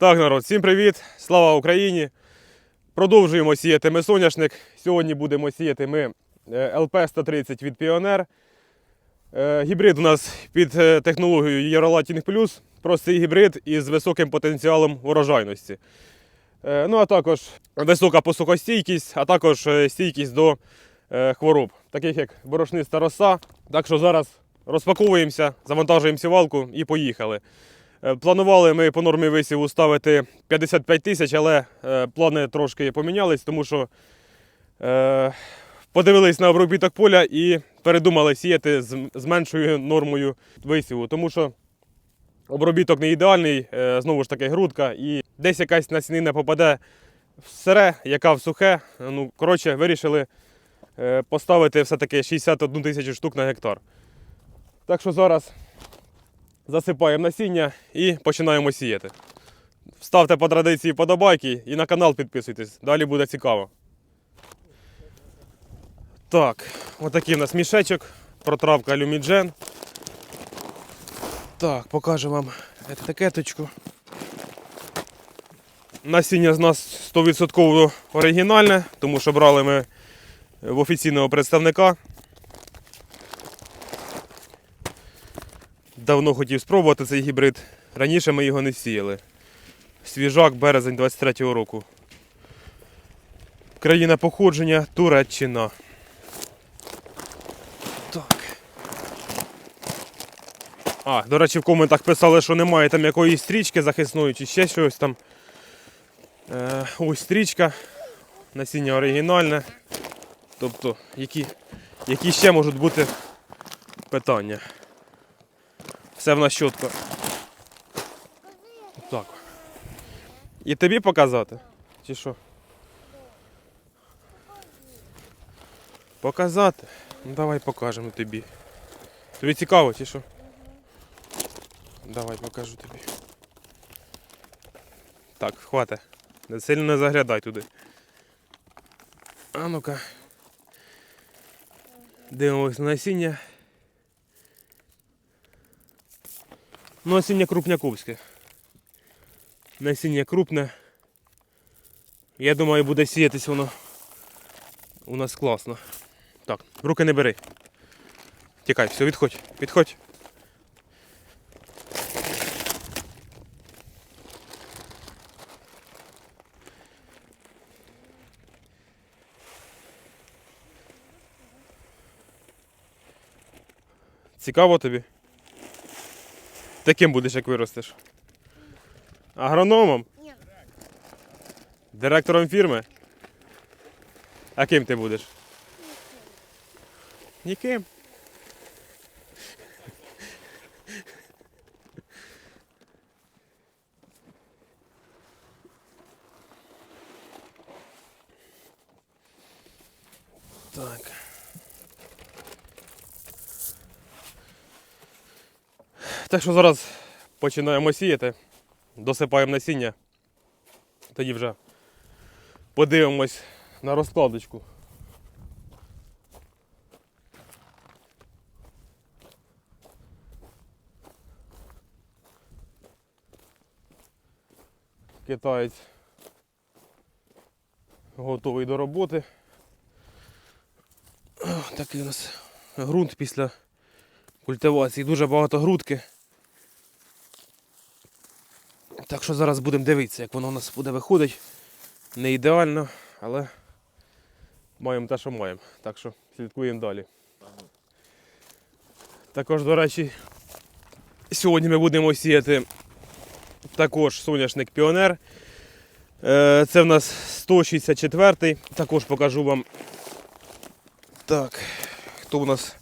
Так, народ, всім привіт! Слава Україні! Продовжуємо сіяти ми соняшник. Сьогодні будемо сіяти ми е, ЛП-130 від Піонер. Е, Гібрид у нас під е, технологією Євролатінг Плюс. Простий гібрид із високим потенціалом урожайності. Ну а також висока посухостійкість, а також стійкість до хвороб, таких як борошниста роса. Так що зараз розпаковуємося, завантажуємо сівалку і поїхали. Е, Планували ми по нормі висіву ставити 55 тисяч, але е, плани трошки помінялись, тому що е, подивились на обробіток поля і передумали сіяти з, меншою нормою висіву, тому що обробіток не ідеальний, знову ж таки грудка, і десь якась насінина попаде в сире, яка в сухе. Ну, коротше, вирішили поставити все-таки 61 тисячу штук на гектар. Так що зараз засипаємо насіння і починаємо сіяти. Ставте по традиції подобайки і на канал підписуйтесь. Далі буде цікаво. Так, отакий у нас мішечок, протравка люміджен. Так, покажу вам етикеточку. Насіння з нас 100% оригінальне, тому що брали ми в офіційного представника. Давно хотів спробувати цей гібрид. Раніше ми його не сіяли. Свіжак, березень 23-го року. Країна походження Туреччина. Так. А, до речі, в коментах писали, що немає там якоїсь стрічки захисної чи ще щось там. Е, ось стрічка. Насіння оригінальне. Тобто, які, які ще можуть бути питання. Все в нас чітко. Так. І тобі показати? Чи що? Показати? Ну давай покажемо тобі. Тобі цікаво, чи що? Давай покажу тобі. Так, хвата. Не сильно не заглядай туди. А ну-ка. Дивимось на насіння. Ну, насіння крупняковське. Насіння крупне. Я думаю, буде сіятись воно у нас класно. Так, руки не бери. Тікай, все, відходь, відходь. Цікаво тобі? Таким будеш, як виростеш? Агрономом? Ні. Директором фірми? А ким ти будеш? Ніким. Так. Так що зараз починаємо сіяти, досипаємо насіння. Тоді вже подивимось на розкладочку. Китаєць готовий до роботи. Такий у нас ґрунт після культивації. Дуже багато грудки. Так що зараз будемо дивитися, як воно у нас буде виходить. Не ідеально, але маємо те, що маємо. Так що слідкуємо далі. Також, до речі, сьогодні ми будемо сіяти також соняшник Піонер. Е, Це в нас 164-й. Також покажу вам. Так, хто у нас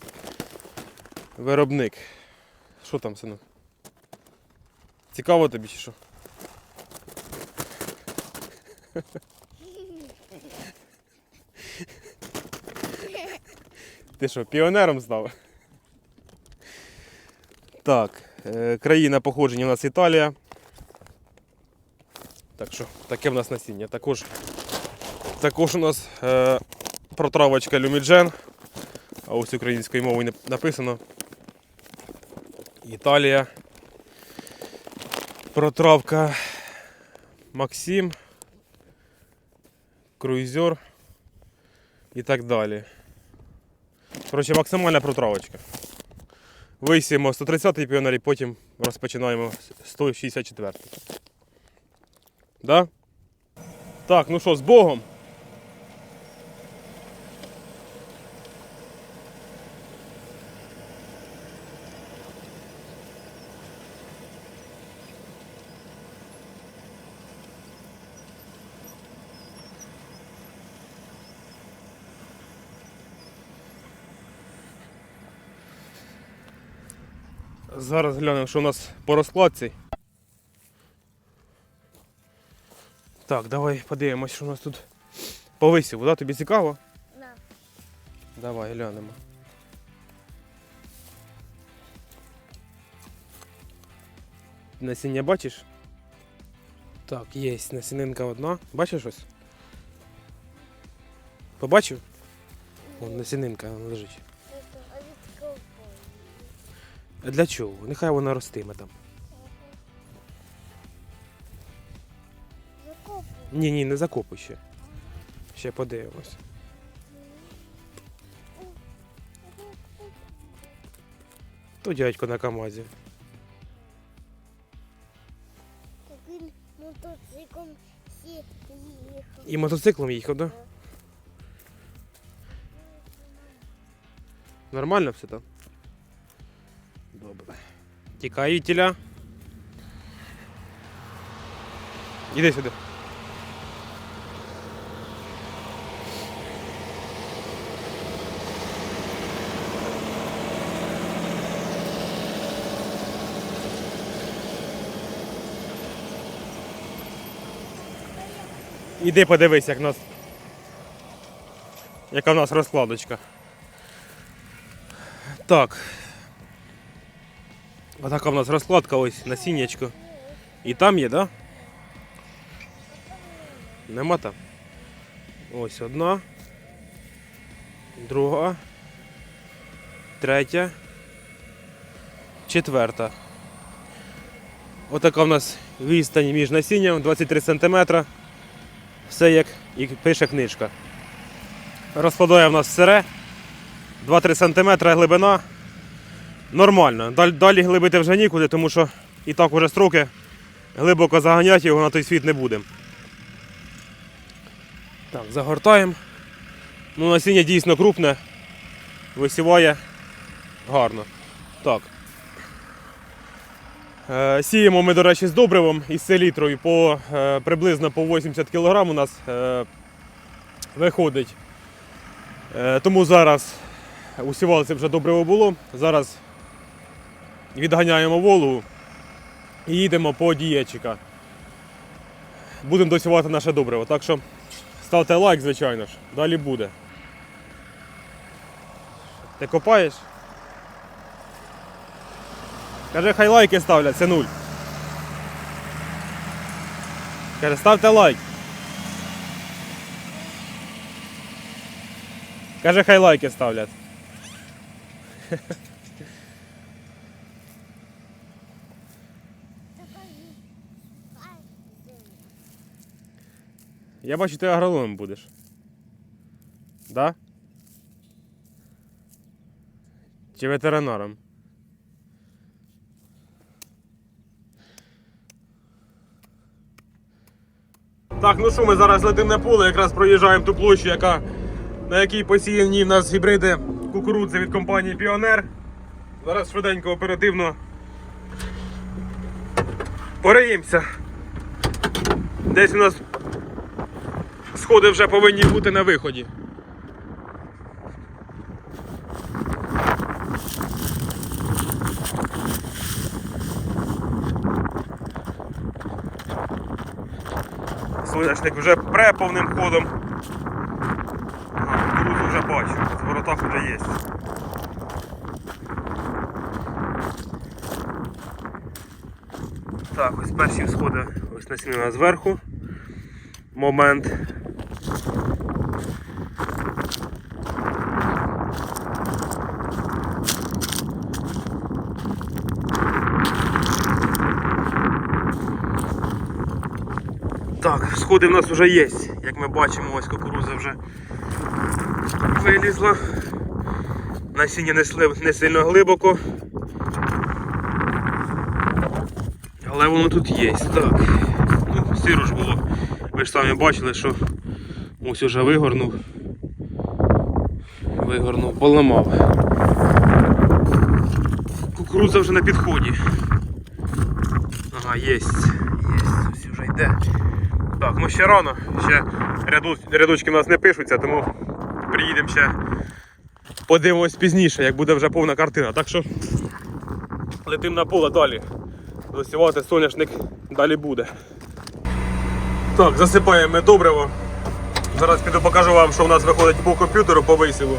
виробник. Що там, сину? Цікаво тобі чи що? Ти що, піонером став? Так, е, країна походження у нас Італія. Так що, таке в нас насіння. Також, також у нас е, протравочка Люміджен. А ось українською мовою написано. Італія. Протравка Максим, Круїзер і так далі. Коротше, максимальна протравочка. Висіємо 130-й піонер і потім розпочинаємо 164-й. Да? Так, ну що, з Богом. Зараз глянемо, що у нас по розкладці. Так, давай подивимось, що у нас тут по висіву, да? Тобі цікаво? На. Давай глянемо. Насіння бачиш? Так, є насінинка одна. Бачиш щось? Побачив? Вон насінинка лежить. Это оливковый. А для чого? Нехай вона ростиме там. Закопывай. Ні, ні, не закопуй ще. Ще подивимось. То дядько на КАМАЗі. Таким мотоциклом всі їхали. І мотоциклом їхав, да? Нормально все там? Добре. Тікай, тіля. Іди сюди. Іди подивись, як нас. Яка в нас розкладочка. Так. Отака в нас розкладка ось насіннячко. І там є, да? Нема там. Ось одна. Друга. Третя. Четверта. Отака в нас відстань між насінням 23 см. Все як і пише книжка. Розкладає в нас сире. 2-3 см глибина. Нормально. Далі, глибити вже нікуди, тому що і так уже строки глибоко заганяти його на той світ не будемо. Так, загортаємо. Ну, насіння дійсно крупне. Висіває гарно. Так. Е, Сіємо ми, до речі, з добривом із селітрою по, е, приблизно по 80 кг у нас е, виходить. Тому зараз у сівалці вже добриво було. Зараз відганяємо вологу і їдемо по дієчика. Будемо досівати наше добриво. Так що ставте лайк, звичайно ж. Далі буде. Ти копаєш? Каже, хай лайки ставлять, це нуль. Каже, ставте лайк. Каже, хай лайки ставлять. Я бачу, ти агрономом будеш. Да? Чи ветеринаром? Так, ну що, ми зараз летимо на поле, якраз проїжджаємо ту площу, яка, на якій посіяні в нас гібриди кукурудзи від компанії Піонер. Зараз швиденько оперативно пориємося. Десь у нас сходи вже повинні бути на виході. Соняшник вже пре повним ходом. Ага, вже бачу, в воротах вже є. Так, ось перші сходи ось насінина зверху. Момент. Так, сходи в нас вже є. Як ми бачимо, ось кукуруза вже вилізла. Насіння не, не сильно глибоко. Але воно тут є. Так. Ну, сиро ж було. Ви ж самі бачили, що ось уже вигорнув. Вигорнув, поламав. Кукурудза вже на підході. Ага, єсть. Єсть, ось вже йде. Так, ну ще рано, ще рядочки в нас не пишуться, тому приїдемо ще подивимось пізніше, як буде вже повна картина. Так що летимо на поле далі. Засівати соняшник далі буде. Так, засипаємо добриво. Зараз піду покажу вам, що у нас виходить по комп'ютеру по висіву.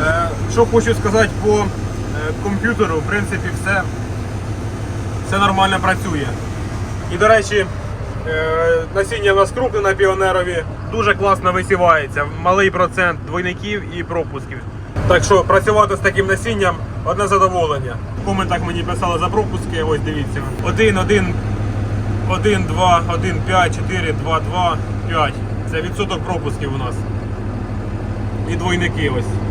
Е, Що хочу сказати по е, комп'ютеру, в принципі, все, все нормально працює. І, до речі, е, насіння в нас крупне на піонерові, дуже класно висівається. Малий процент двойників і пропусків. Так що працювати з таким насінням одне задоволення. В коментах мені писали за пропуски, ось дивіться. 1, 1, 1, 2, 1, 5, 4, 2, 2, 5. Це відсоток пропусків у нас. І двойники ось.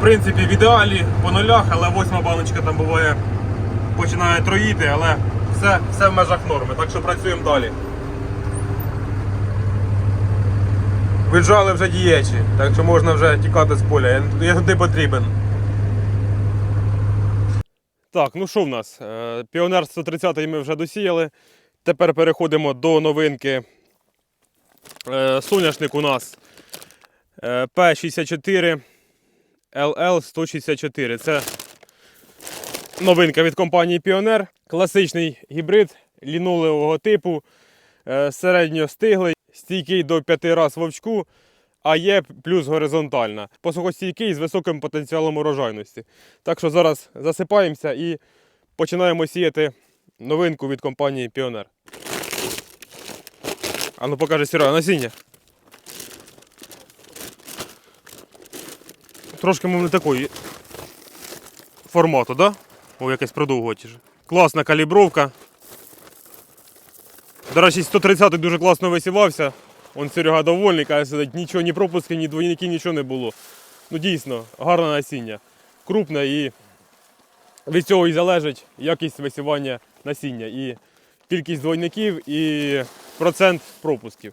В принципі, в ідеалі по нулях, але восьма баночка там буває починає троїти, але все, все в межах норми. Так що працюємо далі. Віджали вже дієчі, так що можна вже тікати з поля. Я, не потрібен. Так, ну що в нас? Е, Піонер 130 ми вже досіяли. Тепер переходимо до новинки. Е, Соняшник у нас е, P64 LL164. Це новинка від компанії Pioneer. Класичний гібрид лінолевого типу, е, середньостиглий, стійкий до 5 раз вовчку, а є плюс горизонтальна. Посухостійкий з високим потенціалом урожайності. Так що зараз засипаємося і починаємо сіяти новинку від компанії Pioneer. А ну покаже Сіра, насіння. Трошки мов не такої формату, да? О, якесь продовготіже. Класна калібровка. До речі, 130 й дуже класно висівався. Он Серега довольний, каже, сидить, нічого, ні пропусків, ні двойників, нічого не було. Ну дійсно, гарне насіння. Крупне і від цього і залежить якість висівання насіння. І кількість двойників, і процент пропусків.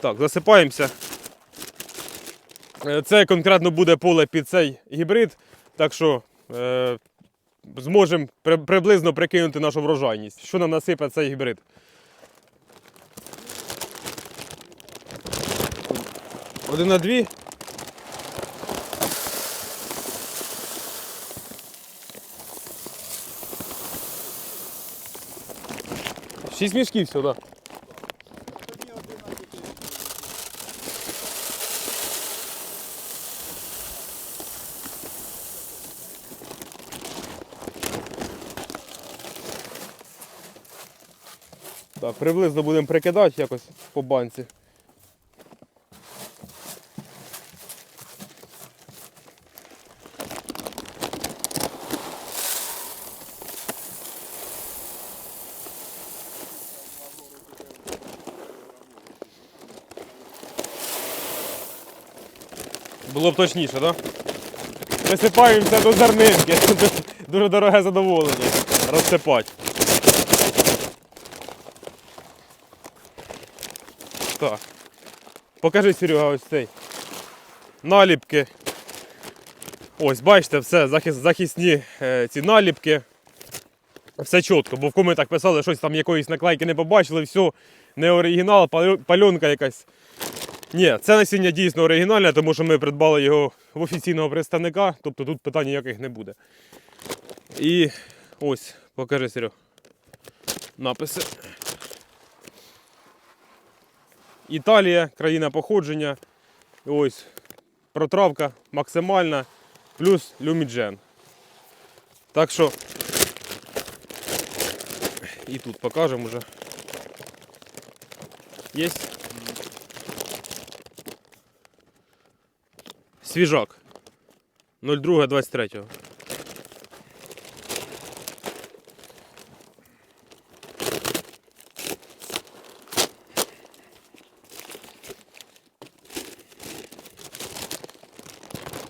Так, засипаємося. Е, Це конкретно буде поле під цей гібрид, так що е, зможемо при- приблизно прикинути нашу врожайність. Що нам насипе цей гібрид? Один на дві. Шість мішків сюди. Приблизно будемо прикидати якось по банці. Було б точніше, так? Да? Висипаємося до зернинки. Дуже дороге задоволення. Розсипати. Так. Покажи, Серега, ось цей. Наліпки. Ось, бачите, все, захист, захисні е, ці наліпки. Все чітко, бо в коментах писали, щось там якоїсь наклейки не побачили, все, не оригінал, пальонка якась. Ні, це насіння дійсно оригінальне, тому що ми придбали його в офіційного представника, тобто тут питань ніяких не буде. І ось, покажи, Серег. Написи. Італія, країна походження. Ось протравка максимальна, плюс люміджен. Так що і тут покажемо вже. Є? Свіжак. 02.23.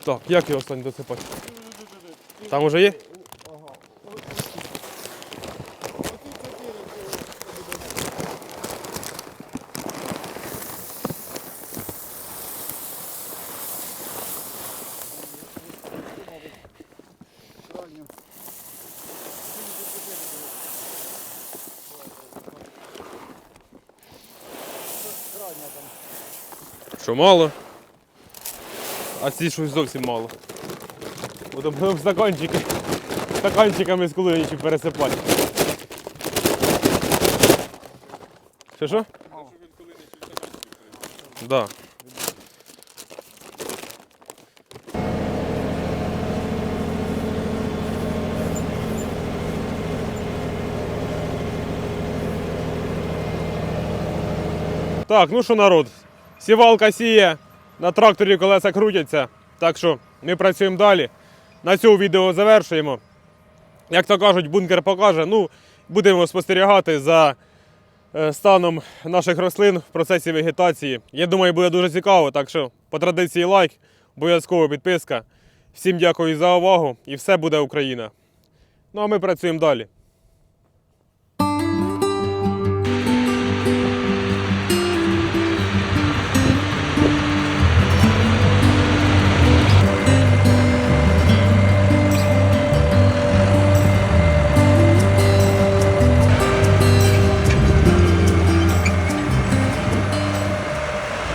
Так, як його останній досипати? Там уже є? Що мало? А ці щось зовсім мало. Будемо стаканчики. Стаканчиками з кулиничів пересипати. Що що? Да. Так, ну що народ, сівалка сіє, на тракторі колеса крутяться. Так що ми працюємо далі. На цьому відео завершуємо. Як то кажуть, бункер покаже. Ну, будемо спостерігати за е, станом наших рослин в процесі вегетації. Я думаю, буде дуже цікаво. Так що по традиції лайк, обов'язково підписка. Всім дякую за увагу і все буде Україна. Ну а ми працюємо далі.